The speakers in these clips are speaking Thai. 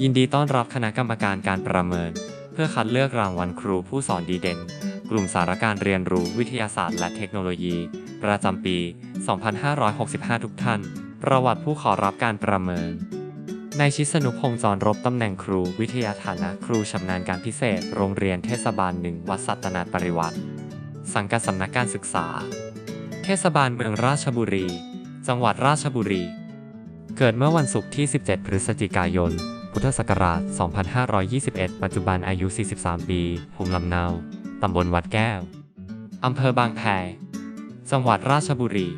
ยินดีต้อนรับคณะกรรมการการประเมิน เพื่อคัดเลือกรางวัลครูผู้สอนดีเด่น กลุ่มสารการเรียนรู้วิทยาศาสตร์และเทคโนโลยี ประจำปี 2565 ทุกท่าน ประวัติผู้ขอรับการประเมินนายชิสนุพงษ์จรรบตำแหน่งครูวิทยาฐานะครูชำนาญการพิเศษ โรงเรียนเทศบาลหนึ่งวัดสัตนาปริวัติ สังกัดสำนักการศึกษา เทศบาลเมืองราชบุรี จังหวัดราชบุรี เกิดเมื่อวันศุกร์ที่ 17 พฤศจิกายน พุทธศักราช 2521 ปัจจุบันอายุ 43 ปีภูมิลำเนา ตำบลวัดแก้ว อำเภอบางแพจังหวัดราชบุรี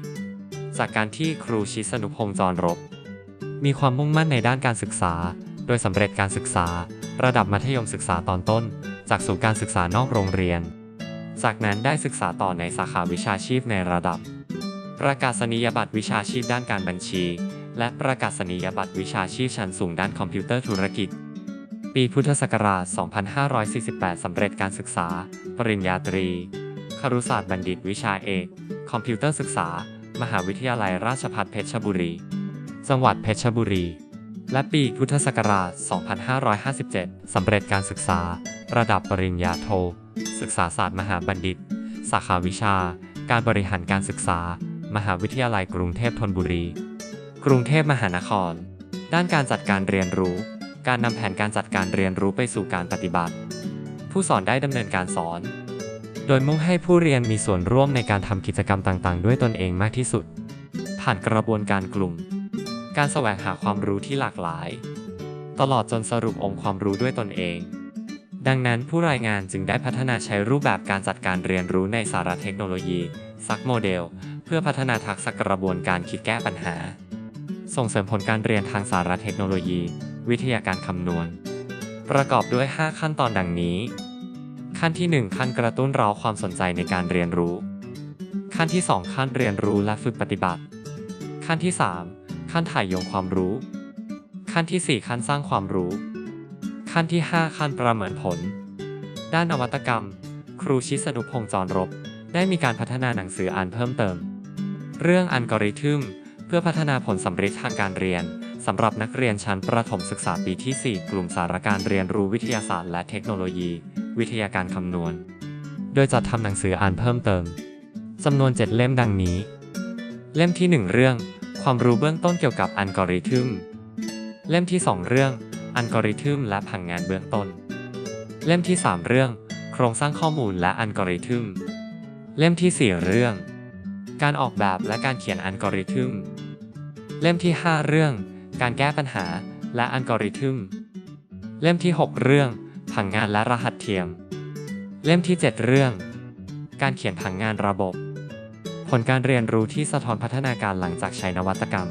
จากการที่ครูชิสนุพงษ์จรรบ มีความมุ่งมั่นในด้านการศึกษา โดยสำเร็จการศึกษา ระดับมัธยมศึกษาตอนต้น จากศูนย์การศึกษานอกโรงเรียน จากนั้นได้ศึกษาต่อในสาขาวิชาชีพในระดับ ประกาศนียบัตรวิชาชีพด้านการบัญชี และประกาศนียบัตรวิชาชีพชั้นสูงด้านคอมพิวเตอร์ธุรกิจ ปีพุทธศักราช 2548 สำเร็จการศึกษา ปริญญาตรี ครุศาสตร์บัณฑิตวิชาเอก คอมพิวเตอร์ศึกษา มหาวิทยาลัยราชภัฏเพชรบุรี จังหวัดเพชรบุรี และปีพุทธศักราช 2557 สำเร็จการศึกษา ระดับปริญญาโท ศึกษาศาสตร์มหาบัณฑิต สาขาวิชา การบริหารการศึกษา มหาวิทยาลัยกรุงเทพธนบุรี กรุงเทพมหานคร ด้านการจัดการเรียนรู้ การนำแผนการจัดการเรียนรู้ไปสู่การปฏิบัติ ผู้สอนได้ดำเนินการสอน โดยมุ่งให้ผู้เรียนมีส่วนร่วมในการทำกิจกรรมต่างๆ ด้วยตนเองมากที่สุด ผ่านกระบวนการกลุ่ม การแสวงหาความรู้ที่หลากหลาย ตลอดจนสรุปองค์ความรู้ด้วยตนเอง ดังนั้นผู้รายงานจึงได้พัฒนาใช้รูปแบบการจัดการเรียนรู้ในสารเทคโนโลยีซักโมเดล เพื่อพัฒนาทักษะกระบวนการคิดแก้ปัญหา ส่งเสริมผลการเรียนทางสารเทคโนโลยี วิทยาการคำนวณ ประกอบด้วย 5 ขั้นตอนดังนี้ ขั้นที่ 1 ขั้นกระตุ้นเร้าความสนใจในการเรียนรู้ ขั้นที่ 2 ขั้นเรียนรู้และฝึกปฏิบัติ ขั้นที่ 3 ขั้นถ่ายโยงความรู้ ขั้นที่ 4 ขั้นสร้างความรู้ ขั้นที่ 5 ขั้นประเมินผล ด้านนวัตกรรม ครูชิสนุพงษ์จรรบ ได้มีการพัฒนาหนังสืออ่านเพิ่มเติม เรื่องอัลกอริทึม พื่อพัฒนาผลสำเร็จทางการเรียนสำหรับนักเรียนชั้นประถมศึกษาปีที่ 4 กลุ่มสารการเรียนรู้วิทยาศาสตร์และเทคโนโลยี วิทยาการคำนวณ โดยจัดทำหนังสืออ่านเพิ่มเติมจำนวน 7 เล่มดังนี้ เล่มที่ 1 เรื่อง ความรู้เบื้องต้นเกี่ยวกับอัลกอริทึม เล่มที่ 2 เรื่อง อัลกอริทึมและผังงานเบื้องต้น เล่มที่ 3 เรื่อง โครงสร้างข้อมูลและอัลกอริทึม เล่มที่ 4 เรื่อง การออกแบบและการเขียนอัลกอริทึม เล่มที่ 5 เรื่อง การแก้ปัญหา และอัลกอริทึม เล่มที่ 6 เรื่อง ผังงานและรหัสเทียม เล่มที่ 7 เรื่อง การเขียนผังงานระบบ ผลการเรียนรู้ที่สะท้อนพัฒนาการหลังจากใช้นวัตกรรม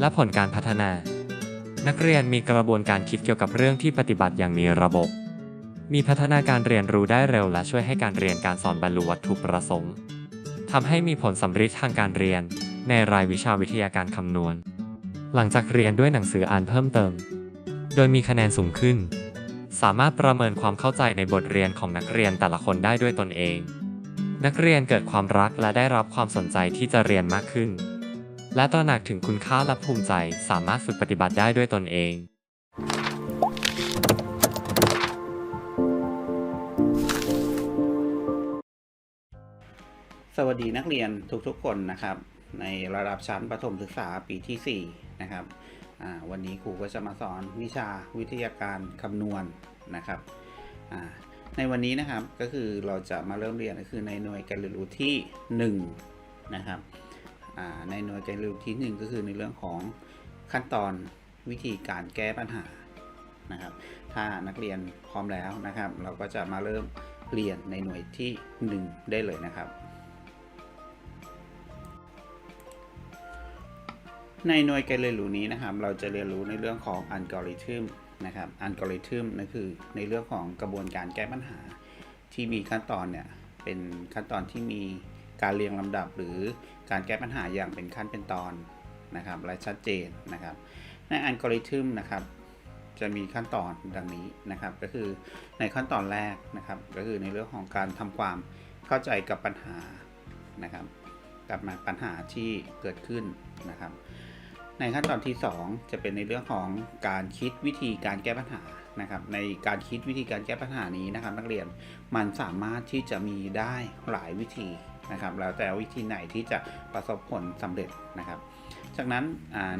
และผลการพัฒนา นักเรียนมีกระบวนการคิดเกี่ยวกับเรื่องที่ปฏิบัติอย่างมีระบบ มีพัฒนาการเรียนรู้ได้เร็วและช่วยให้การเรียนการสอนบรรลุวัตถุประสงค์ทำให้มีผลสำฤทธิ์ทางการเรียน ในรายวิชาวิทยาการคำนวณ หลังจากเรียนด้วยหนังสืออ่านเพิ่มเติม โดยมีคะแนนสูงขึ้น สามารถประเมินความเข้าใจในบทเรียนของนักเรียนแต่ละคนได้ด้วยตนเอง นักเรียนเกิดความรักและได้รับความสนใจที่จะเรียนมากขึ้น และตระหนักถึงคุณค่าและภูมิใจสามารถฝึกปฏิบัติได้ด้วยตนเองสวัสดีนักเรียนทุกๆคนนะครับ ในระดับชั้นประถมศึกษาปีที่ 4 นะครับ วันนี้ครูก็จะมาสอนวิชาวิทยาการคำนวณนะครับในวันนี้นะครับก็คือเราจะมาเริ่มเรียนก็คือในหน่วยการเรียนรู้ที่ 1 นะครับในหน่วยการเรียนรู้ที่ 1 ก็คือในเรื่องของขั้นตอนวิธีการแก้ปัญหานะครับ ถ้านักเรียนพร้อมแล้วนะครับ เราก็จะมาเริ่มเรียนในหน่วยที่ 1 ได้เลยนะครับ ในหน่วยการเรียนรู้นี้นะครับ เราจะเรียนรู้ในเรื่องของอัลกอริทึมนะครับอัลกอริทึมนั่นคือในเรื่องของกระบวนการแก้ปัญหา ที่มีขั้นตอนเนี่ยเป็นขั้นตอนที่มีการเรียงลำดับหรือการแก้ปัญหาอย่างเป็นขั้นเป็นตอนนะครับและชัดเจนนะครับ ในอัลกอริทึมนะครับจะมีขั้นตอนดังนี้นะครับ ก็คือในขั้นตอนแรกนะครับ ก็คือในเรื่องของการทำความเข้าใจกับปัญหานะครับ กับปัญหาที่เกิดขึ้นนะครับ ในขั้นตอนที่ 2 จะเป็นในเรื่องของการคิดวิธีการแก้ปัญหานะครับ ในการคิดวิธีการแก้ปัญหานี้นะครับ นักเรียนมันสามารถที่จะมีได้หลายวิธีนะครับ แล้วแต่วิธีไหนที่จะประสบผลสำเร็จนะครับ จากนั้น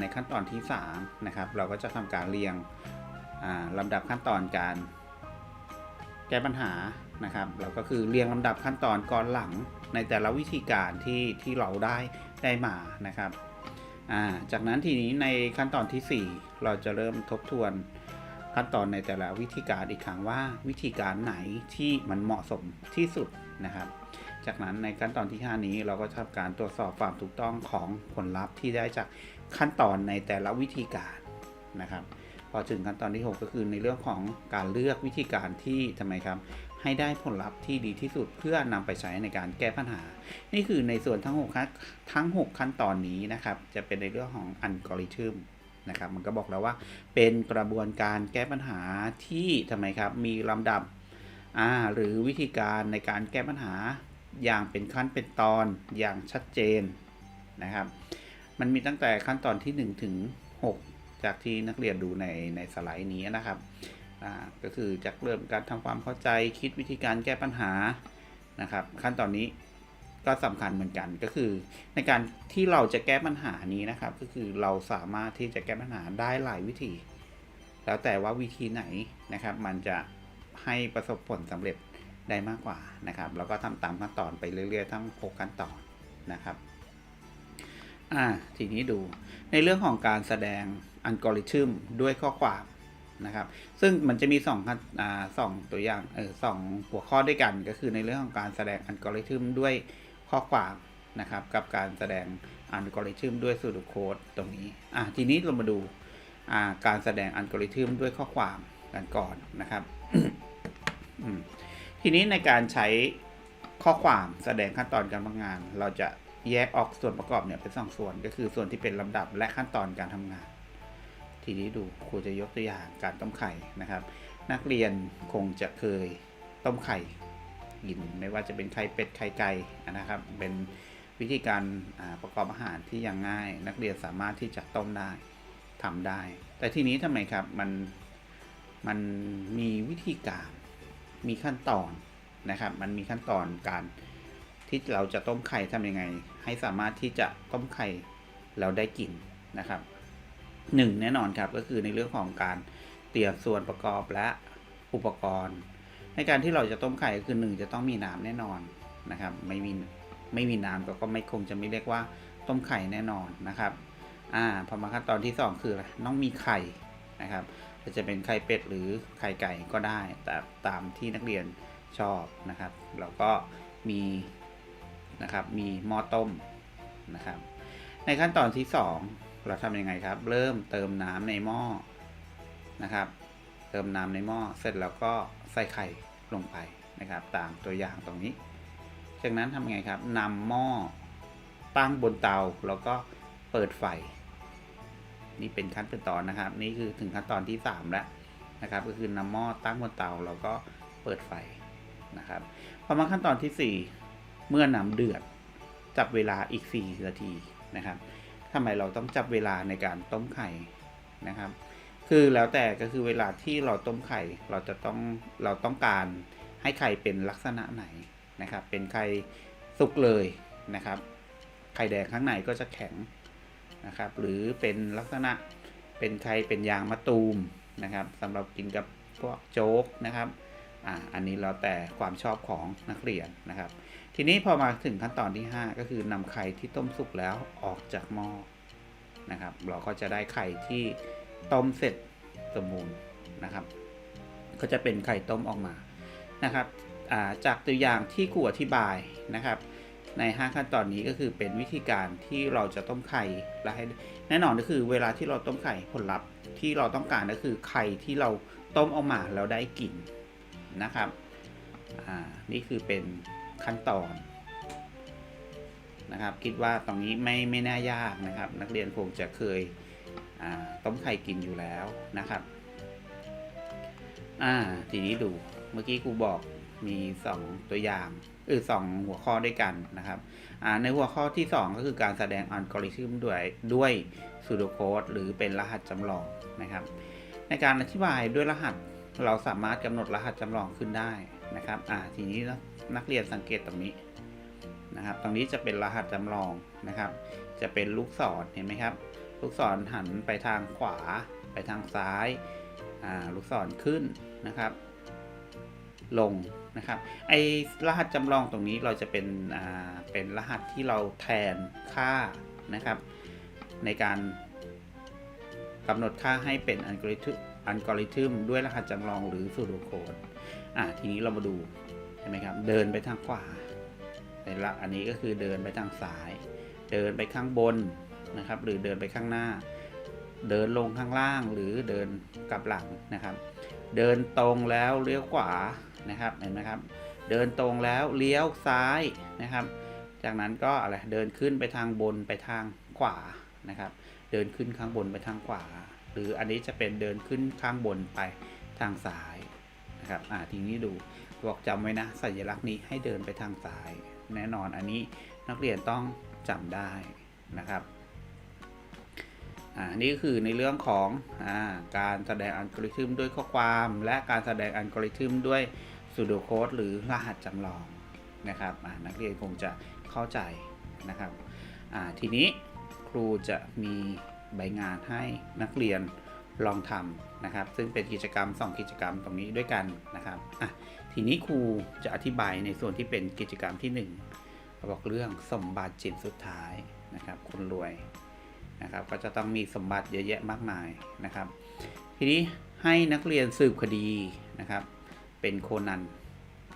ในขั้นตอนที่3นะครับเราก็จะทำการเรียงอ่าลำดับขั้นตอนการแก้ปัญหา นะครับเราก็คือเรียงลำดับขั้นตอนก่อนหลังในแต่ละวิธีการที่ที่เราได้ได้มานะครับาจากนั้นทีนี้ในขั้นตอนทีสี่ 4 เราจะเริ่มทบทวนขั้นตอนในแต่ละวิธีการอีกครั้งว่าวิธีการไหนที่มันเหมาะสมที่สุดนะครับ จากนั้นในขั้นตอนที่ 5 นี้เราก็ทำการตรวจสอบความถูกต้องของผลลัพธ์ที่ได้จากขั้นตอนในแต่ละวิธีการนะครับ พอถึงขั้นตอนที่ 6 ก็คือในเรื่องของการเลือกวิธีการที่ทำไมครับ ให้ได้ผลลัพธ์ที่ดีที่สุดเพื่อนำไปใช้ในการแก้ปัญหา นี่คือในส่วนทั้ง6ขั้นทั้ง 6 ขั้นตอนนี้นะครับ จะเป็นในเรื่องของอัลกอริทึมนะครับมันก็บอกแล้วว่าเป็นกระบวนการแก้ปัญหาที่ทำไมครับมีลำดับอ่าหรือวิธีการในการแก้ปัญหาอย่างเป็นขั้นเป็นตอนอย่างชัดเจนนะครับ มันมีตั้งแต่ขั้นตอนที่ 1 ถึง 6 จากที่นักเรียนดูในในสไลด์นี้นะครับ ก็คือจากเริ่มการทำความเข้าใจคิดวิธีการแก้ปัญหานะครับ ขั้นตอนนี้ก็สำคัญเหมือนกันก็คือ ในการที่เราจะแก้ปัญหานี้นะครับ ก็คือเราสามารถที่จะแก้ปัญหาได้หลายวิธี แล้วแต่ว่าวิธีไหนนะครับ มันจะให้ประสบผลสำเร็จได้มากกว่านะครับแล้วก็ทำตามขั้นตอนไปเรื่อยๆทั้ง6ขั้นตอนนะครับอ่าทีนี้ดูในเรื่องของการแสดงอัลกอริทึมด้วยข้อความ นะครับ ซึ่งมันจะมี2อ่าสองตัวอย่างเออสองหัวข้อด้วยกัน ก็คือในเรื่องของการแสดงอัลกอริทึมด้วยข้อความนะครับ กับการแสดงอัลกอริทึมด้วยสูตรโค้ดตรงนี้อะทีนี้เรามาดูอ่าการแสดงอัลกอริทึมด้วยข้อความกันก่อนนะครับทีนี้ในการใช้ข้อความแสดงขั้นตอนการทำงาน เราจะแยกออกส่วนประกอบเนี่ยเป็นสองส่วนก็คือส่วนที่เป็นลำดับและขั้นตอนการทำงาน ทีนี้ดูครูจะยกตัวอย่างการต้มไข่นะครับ นักเรียนคงจะเคยต้มไข่กินไม่ว่าจะเป็นไข่เป็ดไข่ไก่นะครับ เป็นวิธีการประกอบอาหารที่ยังง่าย นักเรียนสามารถที่จะต้มได้ทำได้ แต่ทีนี้ทำไมครับมันมันมีวิธีการมีขั้นตอนนะครับ มันมีขั้นตอนการที่เราจะต้มไข่ทำยังไง ให้สามารถที่จะต้มไข่แล้วได้กินนะครับ หนึ่งแน่นอนครับก็คือในเรื่องของการเตรียมส่วนประกอบและอุปกรณ์ ในการที่เราจะต้มไข่ก็คือหนึ่งจะต้องมีน้ำแน่นอนนะครับ ไม่มีไม่มีน้ำก็ก็ไม่คงจะไม่เรียกว่าต้มไข่แน่นอนนะครับอ่าพอมาขั้นตอนที่สองคืออะไรต้องมีไข่นะครับจะเป็นไข่เป็ดหรือไข่ไก่ก็ได้แต่ตามที่นักเรียนชอบนะครับแล้วก็มีนะครับมีหม้อต้มนะครับ ในขั้นตอนที่ 2 เราทำยังไงครับ เริ่มเติมน้ำในหม้อนะครับ เติมน้ำในหม้อเสร็จแล้วก็ใส่ไข่ลงไปนะครับ ตามตัวอย่างตรงนี้ จากนั้นทำยังไงครับนำหม้อตั้งบนเตาแล้วก็เปิดไฟ นี่เป็นขั้นเป็นตอนนะครับ นี่คือถึงขั้นตอนที่ 3 แล้วนะครับ ก็คือนำหม้อตั้งบนเตาแล้วก็เปิดไฟนะครับพอมาขั้นตอนที่ 4 เมื่อน้ำเดือดจับเวลาอีก 4 นาทีนะครับ ทำไมเราต้องจับเวลาในการต้มไข่นะครับ คือแล้วแต่ก็คือเวลาที่เราต้มไข่เราจะต้องเราต้องการให้ไข่เป็นลักษณะไหนนะครับ เป็นไข่สุกเลยนะครับ ไข่แดงข้างในก็จะแข็งนะครับ หรือเป็นลักษณะเป็นไข่เป็นยางมะตูมนะครับสำหรับกินกับพวกโจ๊กนะครับอ่าอันนี้เราแต่ความชอบของนักเรียนนะครับ ทีนี้พอมาถึงขั้นตอนที่ 5 ก็คือนำไข่ที่ต้มสุกแล้วออกจากหม้อนะครับ เราก็จะได้ไข่ที่ต้มเสร็จสมบูรณ์นะครับ ก็จะเป็นไข่ต้มออกมานะครับาจากตัวอย่างที่ครูอธิบายนะครับ ใน 5 ขั้นตอนนี้ก็คือเป็นวิธีการที่เราจะต้มไข่และให้แน่นอนก็คือเวลาที่เราต้มไข่ผลลัพธ์ที่เราต้องการก็คือไข่ที่เราต้มออกมาแล้วได้กลิ่นนะครับนี่คือเป็น ขั้นตอนนะครับ คิดว่าตรงนี้ไม่ไม่น่ายากนะครับ นักเรียนคงจะเคยต้มไข่กินอยู่แล้วนะครับอ่าทีนี้ดูเมื่อกี้ครูบอกมี 2 ตัวอย่างเออสองหัวข้อด้วยกันนะครับในหัวข้อที่ 2 ก็คือการแสดงอัลกอริทึมด้วยด้วยซูโดโคดหรือเป็นรหัสจำลองนะครับ ในการอธิบายด้วยรหัสเราสามารถกำหนดรหัสจำลองขึ้นได้ นะครับอ่าทีนี้นักเรียนสังเกตตรงนี้นะครับ ตรงนี้จะเป็นรหัสจำลองนะครับ จะเป็นลูกศรเห็นไหมครับ ลูกศรหันไปทางขวา ไปทางซ้ายอ่าลูกศรขึ้นนะครับ ลงนะครับไอรหัสจำลองตรงนี้เราจะเป็นอ่าเป็นรหัสที่เราแทนค่านะครับ ในการกำหนดค่าให้เป็นอัลกอริทึมด้วยรหัสจำลองหรือสูตรโค้ด อ่าทีนี้เรามาดูเห็นไหมครับ เดินไปทางขวาในละอันนี้ก็คือเดินไปทางซ้าย เดินไปข้างบนนะครับ หรือเดินไปข้างหน้า เดินลงข้างล่างหรือเดินกลับหลังนะครับ เดินตรงแล้วเลี้ยวขวานะครับเห็นไหมครับ เดินตรงแล้วเลี้ยวซ้ายนะครับ จากนั้นก็อะไรเดินขึ้นไปทางบนไปทางขวานะครับ เดินขึ้นข้างบนไปทางขวา หรืออันนี้จะเป็นเดินขึ้นข้างบนไปทางซ้าย นะครับอ่าทีนี้ดูบอกจำไว้นะ สัญลักษณ์นี้ให้เดินไปทางซ้าย แน่นอนอันนี้นักเรียนต้องจำได้นะครับอ่านี่คือในเรื่องของอาการแสดงอัลกอริทึมด้วยข้อความ และการแสดงอัลกอริทึมด้วยซูโดโคดหรือรหัสจำลองนะครับอ่านักเรียนคงจะเข้าใจนะครับอ่าทีนี้ครูจะมีใบงานให้นักเรียน ลองทำนะครับ ซึ่งเป็นกิจกรรม 2 กิจกรรมตรงนี้ด้วยกันนะครับอะทีนี้ครูจะอธิบายในส่วนที่เป็นกิจกรรมที่1บอกเรื่องสมบัติชิ้นสุดท้ายนะครับ คนรวยนะครับ ก็จะต้องมีสมบัติเยอะแยะมากมายนะครับ ทีนี้ให้นักเรียนสืบคดีนะครับ เป็นโคนัน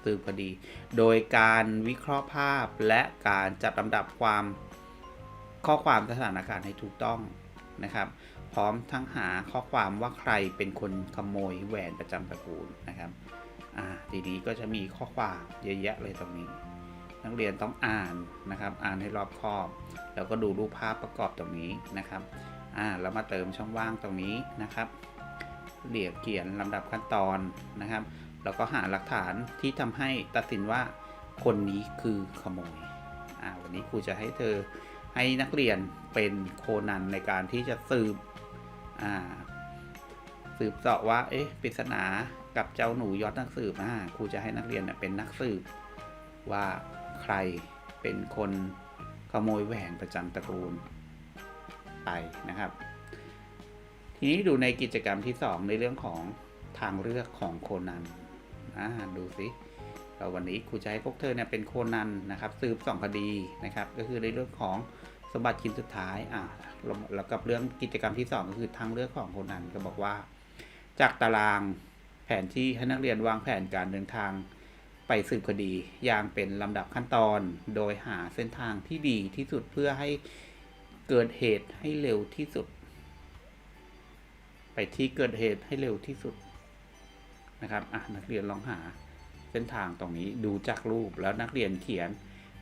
สืบคดี โดยการวิเคราะห์ภาพและการจัดลำดับความข้อความสถานการณ์ให้ถูกต้องนะครับ พร้อมทั้งหาข้อความว่าใครเป็นคนขโมยแหวนประจำตระกูลนะครับอ่าทีนี้ก็จะมีข้อความเยอะแยะเลยตรงนี้ นักเรียนต้องอ่านนะครับ อ่านให้รอบคอบ แล้วก็ดูรูปภาพประกอบตรงนี้นะครับอ่าแล้วมาเติมช่องว่างตรงนี้นะครับเรียกเขียนลำดับขั้นตอนนะครับ แล้วก็หาหลักฐานที่ทำให้ตัดสินว่าคนนี้คือขโมยอ่าวันนี้ครูจะให้เธอให้นักเรียนเป็นโคนันในการที่จะสืบ อ่า สืบเสาะว่า เอ๊ะปริศนากับเจ้าหนูยอดนักสืบอ่าครูจะให้นักเรียนเนี่ยเป็นนักสืบ ว่าใครเป็นคนขโมยแหวนประจำตระกูลไปนะครับ ทีนี้ดูในกิจกรรมที่ 2 ในเรื่องของทางเลือกของโคนันอ่าดูสิเราวันนี้ครูจะให้พวกเธอเนี่ยเป็นโคนันนะครับ สืบสองคดีนะครับ ก็คือในเรื่องของ สมบัติชิ้นสุดท้ายอ่าแล้วแล้วกับเรื่องกิจกรรมที่ 2 ก็คือทางเลือกของคนันก็บอกว่า จากตารางแผนที่ให้นักเรียนวางแผนการเดินทางไปสืบคดีอย่างเป็นลำดับขั้นตอน โดยหาเส้นทางที่ดีที่สุดเพื่อให้เกิดเหตุให้เร็วที่สุด ไปที่เกิดเหตุให้เร็วที่สุดนะครับอะนักเรียนลองหาเส้นทางตรงนี้ดูจากรูปแล้วนักเรียนเขียน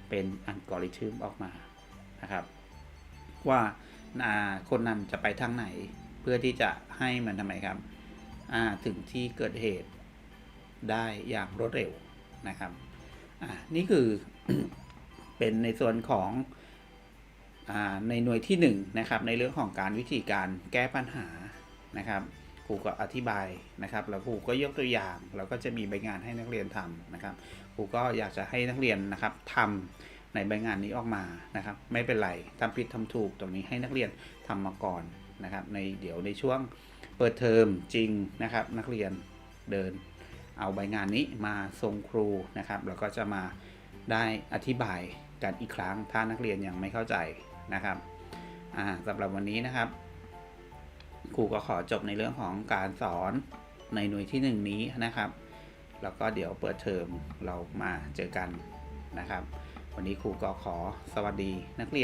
เป็นอัลกอริทึมออกมานะครับ ว่าคนนั้นจะไปทางไหน เพื่อที่จะให้มันทำไมครับถึงที่เกิดเหตุได้อย่างรวดเร็วนะครับนี่คือเป็นในส่วนของอในหน่วยที่1นงนะครับในเรื่องของการวิธีการแก้ปัญหานะครับครูก็อธิบายนะครับ แล้วครูก็ยกตัวอย่าง แล้วก็จะมีใบงานให้นักเรียนทำนะครับครูก็อยากจะให้นักเรียนนะครับทำ ในใบงานนี้ออกมานะครับ ไม่เป็นไรทำผิดทำถูกตรงนี้ให้นักเรียนทำมาก่อนนะครับ ในเดี๋ยวในช่วงเปิดเทอมจริงนะครับ นักเรียนเดินเอาใบงานนี้มาส่งครูนะครับแล้วก็จะมาได้อธิบายกันอีกครั้งถ้านักเรียนยังไม่เข้าใจนะครับสำหรับวันนี้นะครับ ครูก็ขอจบในเรื่องของการสอนในหน่วยที่ 1 นี้นะครับ แล้วก็เดี๋ยวเปิดเทอมเรามาเจอกันนะครับ วันนี้ครูก็ขอสวัสดีนักเรียน